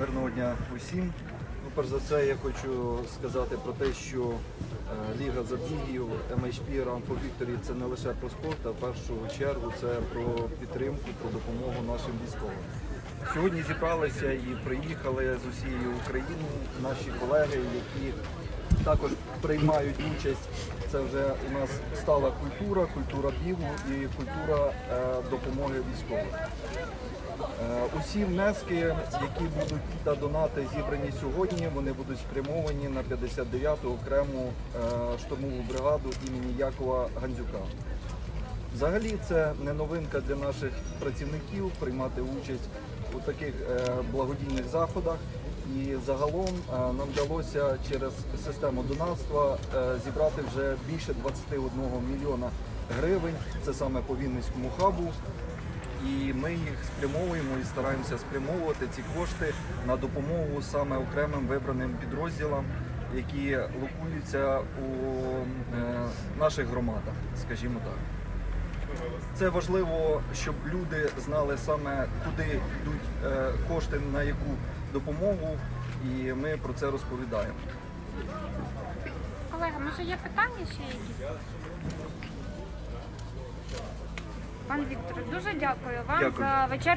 Мирного дня усім. Ну, перш за все, я хочу сказати про те, що е, Ліга забігів MHP Run for Victory – це не лише про спорт, а в першу чергу це про підтримку, про допомогу нашим військовим. Сьогодні зібралися і приїхали з усієї України наші колеги, які також приймають участь. Це вже у нас стала культура, культура бігу і культура е, допомоги військовим. Усі внески, які будуть та донати зібрані сьогодні, вони будуть спрямовані на 59-ту окрему е, штурмову бригаду імені Якова Гандзюка. Взагалі це не новинка для наших працівників приймати участь у таких е, благодійних заходах. І загалом е, нам вдалося через систему донатства зібрати вже більше 21 мільйона гривень. Це саме по Вінницькому хабу. І ми їх спрямовуємо і стараємося спрямовувати ці кошти на допомогу саме окремим вибраним підрозділам, які локуються у е, наших громадах, скажімо так. Це важливо, щоб люди знали саме, куди йдуть е, кошти на яку допомогу, і ми про це розповідаємо. Колега, може є питання ще якісь? Пан Віктор, дуже дякую вам Дякую. за вечір.